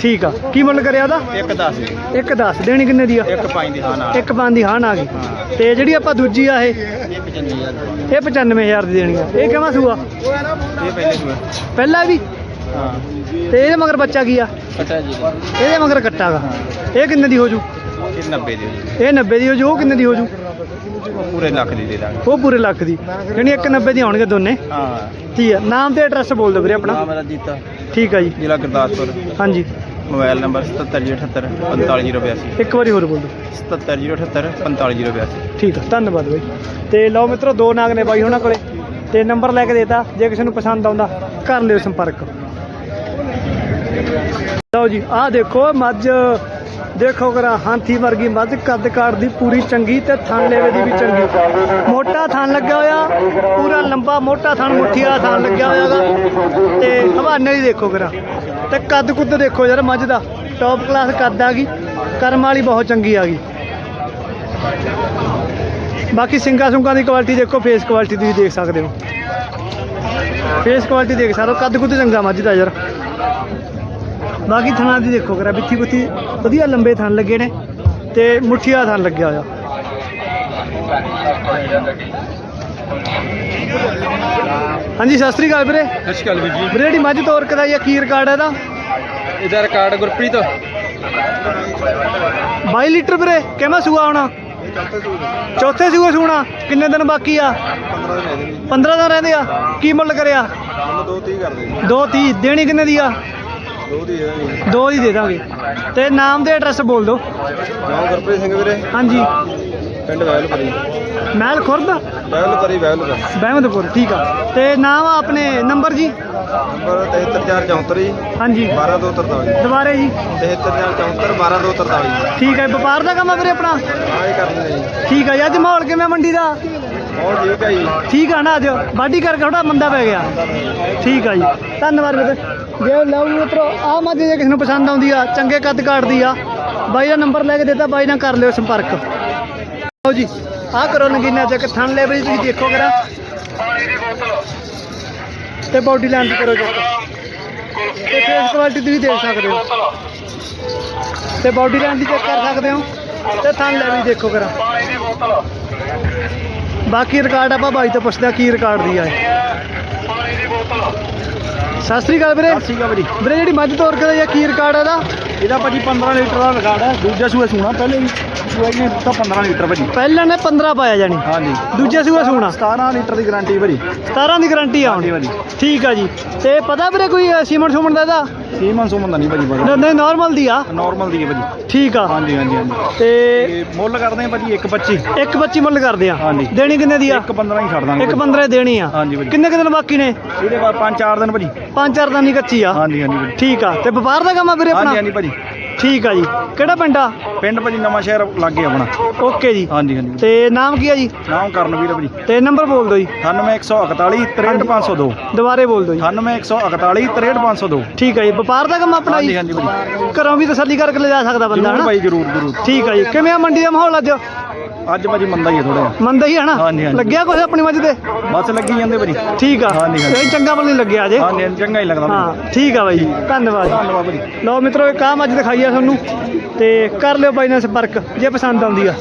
ਠੀਕ ਆ। ਕੀ ਮੁੱਲ ਕਰਿਆ ਉਹਦਾ? ਇੱਕ 10 ਜੀ ਇੱਕ 10 ਦੇਣੀ ਕਿੰਨੇ ਦੀ ਆ? ਇੱਕ ਪੰਜ ਦੀ ਹਾਂ ਨਾਲ ਇੱਕ ਪੰਜ ਦੀ ਹਾਨ ਆ ਗਈ। ਹਾਂ। ਤੇ ਜਿਹੜੀ ਆਪਾਂ ਦੂਜੀ ਆ ਇਹ? ਇਹ 95000 ਇਹ 95000 ਦੀ ਦੇਣੀ ਆ। ਇਹ ਕਿਵੇਂ ਸੂਆ? ਇਹ ਪਹਿਲੇ ਸੂਏ ਪਹਿਲਾ ਵੀ? ਹਾਂ। ਤੇ ਇਹਦੇ ਮਗਰ ਬੱਚਾ ਕੀ ਆ? ਕੱਟਾ ਜੀ। ਇਹਦੇ ਮਗਰ ਕੱਟਾ ਗਾ। ਇਹ ਕਿੰਨੇ ਦੀ ਹੋ ਜੂ? ਇਹ 90 ਦੀ ਹੋ ਜੀ। ਇਹ 90 ਦੀ ਹੋ ਜੂ ਉਹ ਕਿੰਨੇ ਦੀ ਹੋ ਜੂ? ਪੂਰੇ ਲੱਖ ਦੀ ਦੇ ਦਾਂਗੇ। ਉਹ ਪੂਰੇ ਲੱਖ ਦੀ। ਯਾਨੀ ਇੱਕ 90 ਦੀ ਆਉਣਗੇ ਦੋਨੇ? ਹਾਂ। ਠੀਕ ਆ ਨਾਮ ਤੇ ਐਡਰੈਸ ਬੋਲ ਦਿਓ ਵੀਰੇ ਆਪਣਾ। ਨਾਮ ਮੇਰਾ ਜੀਤਾ। ਠੀਕ ਆ ਜੀ। ਜ਼ਿਲ੍ਹਾ ਗੁਰਦਾਸਪੁਰ। ਹਾਂਜੀ। ਮੋਬਾਈਲ ਨੰਬਰ 7778 45082 ਇੱਕ ਵਾਰੀ ਹੋਰ ਬੋਲ ਦਿਓ। 7778 45082 ਠੀਕ ਆ ਧੰਨਵਾਦ ਬਾਈ। ਤੇ ਲਓ ਮਿੱਤਰੋ ਦੋ ਨਾਗ ਨੇ ਬਾਈ ਉਹਨਾਂ ਕੋਲੇ। ਤੇ ਨੰਬਰ ਲੈ ਕੇ ਦੇਤਾ। ਜੇ ਕਿਸੇ ਨੂੰ ਪਸੰਦ ਆਉਂਦਾ ਕਰ ਲਿਓ ਸੰਪਰਕ। ਲਓ ਜੀ ਆਹ ਦੇਖੋ ਮੱਝ ਦੇਖੋ ਕਰਾ, ਹਾਥੀ ਵਰਗੀ ਮੱਝ, ਕੱਦ ਕਾੜ ਦੀ ਪੂਰੀ ਚੰਗੀ ਤੇ ਥਣ ਲੇਵੇ ਦੀ ਵੀ ਚੰਗੀ। ਮੋਟਾ ਥਣ ਲੱਗਿਆ ਹੋਇਆ, ਪੂਰਾ ਲੰਬਾ ਮੋਟਾ ਥਣ, ਮੁੱਠੀ ਵਾਲਾ ਥਣ ਲੱਗਿਆ ਹੋਇਆਗਾ ਤੇ ਹਵਾਨੇ ਦੀ ਦੇਖੋ ਕਰਾ। ਤੇ ਕੱਦ ਕੁੱਦ ਦੇਖੋ ਯਾਰ ਮੱਝ ਦਾ ਟੌਪ ਕਲਾਸ ਕੱਦ ਆ ਗਈ, ਕਰਮ ਵਾਲੀ ਬਹੁਤ ਚੰਗੀ ਆ ਗਈ। ਬਾਕੀ ਸਿੰਗਾ ਸੁੰਗਾ ਦੀ ਕੁਆਲਿਟੀ ਦੇਖੋ ਫੇਸ ਕੁਆਲਿਟੀ ਤੁਸੀਂ ਦੇਖ ਸਕਦੇ ਹੋ। ਫੇਸ ਕੁਆਲਿਟੀ ਦੇਖ ਸਕਦੇ ਹੋ ਕੱਦ ਕੁੱਦ ਚੰਗਾ ਮੱਝ ਦਾ ਯਾਰ। ਬਾਕੀ ਥਣਾ ਦੀ ਦੇਖੋ ਕਰਾ ਬਿੱਥੀ ਬੁੱਥੀ ਵਧੀਆ ਲੰਬੇ ਥਣ ਲੱਗੇ ਨੇ ਤੇ ਮੁੱਠੀਆ ਥਣ ਲੱਗਿਆ ਹੋਇਆ। ਹਾਂਜੀ ਸਤਿ ਸ੍ਰੀ ਅਕਾਲ ਵੀਰੇ। ਸਤਿ ਸ਼੍ਰੀ ਅਕਾਲ ਵੀਰ ਜੀ। ਵੀਰੇ ਜਿਹੜੀ ਮੱਝ ਤੋਰ ਕਰਾਈ ਆ ਕੀ ਰਿਕਾਰਡ ਹੈ ਇਹਦਾ? ਇਹਦਾ ਰਿਕਾਰਡ ਗੁਰਪ੍ਰੀਤ। 22 ਲੀਟਰ ਵੀਰੇ ਕਿਵੇਂ ਸੂਆ ਆਉਣਾ ਚੌਥੇ ਸੂਏ ਸੂਣਾ ਕਿੰਨੇ ਦਿਨ ਬਾਕੀ ਆ? 15 ਦਿਨ ਰਹਿੰਦੇ ਆ। ਕੀ ਮੁੱਲ ਕਰਿਆ? 230 ਕਰਦੇ 230 ਦੇਣੀ ਕਿੰਨੇ ਦੀ ਆ? 2 ਦੀ ਦੋ ਦੀ ਦਾਂਗੇ। ਤੇ ਨਾਮ ਤੇ ਐਡਰੈਸ ਬੋਲ ਦਿਓ। ਨਾਮ ਗੁਰਪ੍ਰੀਤ ਸਿੰਘ ਵੀਰੇ। ਹਾਂਜੀ। ਪਿੰਡ ਵੈਲਪਰੀ। ਮਹਿਲ ਖੁਰਦ ਵੈਲਪਰੀ। ਵੈਲਪੁਰ ਬਹਿਮਦਪੁਰ ਠੀਕ ਆ। ਤੇ ਨਾਮ ਆ ਆਪਣੇ ਨੰਬਰ ਜੀ? ਨੰਬਰ 73474 ਜੀ। ਹਾਂਜੀ। 12243 ਦੁਬਾਰੇ ਜੀ। 73474 12243 ਠੀਕ ਹੈ ਵਪਾਰ ਦਾ ਕੰਮ ਆ ਵੀਰੇ ਆਪਣਾ? ਹਾਂ ਇਹ ਕਰ ਲੈਂਦੇ ਜੀ। ਠੀਕ ਆ ਜੀ ਅੱਜ ਮਾਹੌਲ ਕਿਵੇਂ ਮੰਡੀ ਦਾ? ਹੋਰ ਠੀਕ ਹੈ ਜੀ ਠੀਕ ਆ ਨਾ ਅੱਜ? ਵਾਢੀ ਕਰਕੇ ਥੋੜਾ ਮੰਦਾ ਪੈ ਗਿਆ। ਠੀਕ ਆ ਜੀ। ਧੰਨਵਾਦ ਵੀਰੇ ਜੇ ਲਓ ਮਿੱਤਰੋ, ਆਹ ਮੱਝ ਜੇ ਕਿਸੇ ਨੂੰ ਪਸੰਦ ਆਉਂਦੀ ਆ, ਚੰਗੇ ਕੱਦ ਕਾਟਦੀ ਆ, ਬਾਈ ਦਾ ਨੰਬਰ ਲੈ ਕੇ ਦਿੱਤਾ, ਬਾਈ ਨਾਲ ਕਰ ਲਿਓ ਸੰਪਰਕ। ਲਓ ਜੀ, ਆਹ ਕਰੋ ਨਗੀਨਾ ਚੈੱਕ, ਥਣ ਲੈਵਲ ਤੁਸੀਂ ਦੇਖੋ ਕਰਾ ਤੇ ਬਾਡੀ ਲੈਂਡ ਕਰੋ ਚੈੱਕ ਤੇ ਫੇਸ ਕੁਆਲਿਟੀ ਤੁਸੀਂ ਦੇਖ ਸਕਦੇ ਹੋ। ਤੇ ਬਾਡੀ ਲੈਂਡ ਦੀ ਚੈੱਕ ਕਰ ਸਕਦੇ ਹੋ। ਤੇ ਥਣ ਲੈਵਲ ਦੇਖੋ ਕਰਾ ਬਾਕੀ ਰਿਕਾਰਡ ਆਪਾਂ ਬਾਈ ਤੋਂ ਪੁੱਛਦਾ ਕੀ ਰਿਕਾਰਡ ਦੀ ਆ। ਸਤਿ ਸ੍ਰੀ ਅਕਾਲ ਵੀਰੇ। ਠੀਕ ਹੈ ਵੀਰੇ। ਵੀਰੇ ਜਿਹੜੀ ਮੱਝ ਤੋਰ ਕੇ ਦਾ ਕੀ ਰਿਕਾਰਡ ਆ ਇਹਦਾ? ਇਹਦਾ ਭਾਜੀ 15 ਲੀਟਰ ਦਾ ਰਿਕਾਰਡ ਹੈ ਦੂਜਾ ਸੂਆ ਸੂਣਾ ਪਹਿਲੇ ਵੀ। ਸੂਆ ਜੀ ਤਾਂ 15 ਲੀਟਰ ਭਾਜੀ। ਪਹਿਲਾਂ ਨੇ 15 ਪਾਇਆ ਜਾਣੀ। ਹਾਂਜੀ। ਦੂਜੇ ਸੂਆ ਸੂਣਾ 17 ਲੀਟਰ ਦੀ ਗਾਰੰਟੀ ਭਾਜੀ। 17 ਦੀ ਗਾਰੰਟੀ ਆ ਹਾਂਜੀ ਭਾਜੀ। ਠੀਕ ਆ ਜੀ। ਤੇ ਪਤਾ ਵੀਰੇ ਕੋਈ ਸੀਮਨ ਸੁਮਨ ਦਾ ਇਹਦਾ? ਸੀਮਨ ਸੁਮਨ ਦਾ ਨਹੀਂ ਭਾਜੀ ਪਤਾ। ਨਹੀਂ ਨਾਰਮਲ ਦੀ ਆ। ਨਾਰਮਲ ਦੀ ਹੈ ਭਾਜੀ। ਠੀਕ ਆ। ਹਾਂਜੀ ਹਾਂਜੀ ਹਾਂਜੀ। ਤੇ ਮੁੱਲ ਕਰਦੇ ਆ ਭਾਜੀ 125 ਇੱਕ ਬੱਚੀ ਮੁੱਲ ਕਰਦੇ ਆ। ਹਾਂਜੀ। ਦੇਣੀ ਕਿੰਨੇ ਦੀ ਆ? ਇੱਕ 15 ਹੀ ਛੱਡ ਦਾਂਗੇ ਇੱਕ 15 ਦੇਣੀ ਆ। ਹਾਂਜੀ ਭਾਜੀ। ਕਿੰਨੇ ਕੁ ਦਿਨ ਬਾਕੀ ਨੇ? ਇਹਦੇ ਬਾਅਦ 5-4 ਦਿਨ ਭਾਜੀ। ਪੰਜ ਚਾਰ ਦਿਨ ਦੀ ਕੱਚੀ ਆ। ਹਾਂਜੀ ਹਾਂਜੀ ਭਾਜੀ। ਠੀਕ ਆ। ਤੇ ਵਪਾਰ ਦਾ ਕੰਮ ਆ ਵੀਰੇ ਹਾਂਜੀ ਆਪਣਾ ਹਾਂਜੀ ਭਾਜੀ। ਠੀਕ ਆ ਜੀ। ਕਿਹੜਾ ਪਿੰਡ ਆ? ਪਿੰਡ ਭਾਜੀ ਨਵਾਂ ਸ਼ਹਿਰ ਲੱਗੇ ਆਪਣਾ। ਓਕੇ ਜੀ। ਹਾਂਜੀ ਹਾਂਜੀ। ਤੇ ਨਾਮ ਕੀ ਆ ਜੀ? ਨਾਮ ਕਰਨਵੀਰ ਭਾਜੀ। ਤੇ ਨੰਬਰ ਬੋਲ ਦਿਓ ਜੀ। 98141 63502 ਦੁਬਾਰੇ ਬੋਲ ਦਿਓ ਜੀ। 98141 63502 ਠੀਕ ਹੈ ਜੀ। ਵਪਾਰ ਦਾ ਕੰਮ ਆਪਣਾ ਹਾਂਜੀ ਜੀ। ਹਾਂਜੀ ਭਾਜੀ। ਘਰੋਂ ਵੀ ਤਸੱਲੀ ਕਰਕੇ ਲੈ ਜਾ ਸਕਦਾ ਬੰਦਾ ਹਨਾ? ਭਾਈ ਜਰੂਰ ਜਰੂਰ। ਠੀਕ ਹੈ ਜੀ। ਕਿਵੇਂ ਆ ਮੰਡੀ ਦਾ ਮਾਹੌਲ ਅੱਜ? ਅੱਜ ਭਾਜੀ ਮੰਦਾ ਹੀ ਹੈ ਥੋੜਾ ਮੰਦਾ ਹੀ ਹੈ ਨਾ? ਹਾਂਜੀ, ਹਾਂਜੀ। ਲੱਗਿਆ ਕੁਝ ਆਪਣੀ ਮੱਝ ਤੇ? ਬਸ ਲੱਗੀ ਜਾਂਦੇ ਭਾਜੀ। ਠੀਕ ਆ। ਹਾਂਜੀ, ਹਾਂਜੀ। ਇਹ ਚੰਗਾ ਬਲ ਨਹੀਂ ਲੱਗਿਆ ਅਜੇ। ਹਾਂਜੀ ਹਾਂਜੀ, ਚੰਗਾ ਹੀ ਲੱਗਦਾ ਭਾਜੀ। ਹਾਂ ਠੀਕ ਆ ਬਾਈ ਜੀ ਧੰਨਵਾਦ। ਧੰਨਵਾਦ ਭਾਜੀ। ਲਓ ਮਿੱਤਰੋ ਇੱਕ ਆਹ ਮੱਝ ਦਿਖਾਈ ਆ ਤੁਹਾਨੂੰ। ਤੇ ਕਰ ਲਿਓ ਬਾਈ ਨਾਲ ਸੰਪਰਕ ਜੇ ਪਸੰਦ ਆਉਂਦੀ ਆ।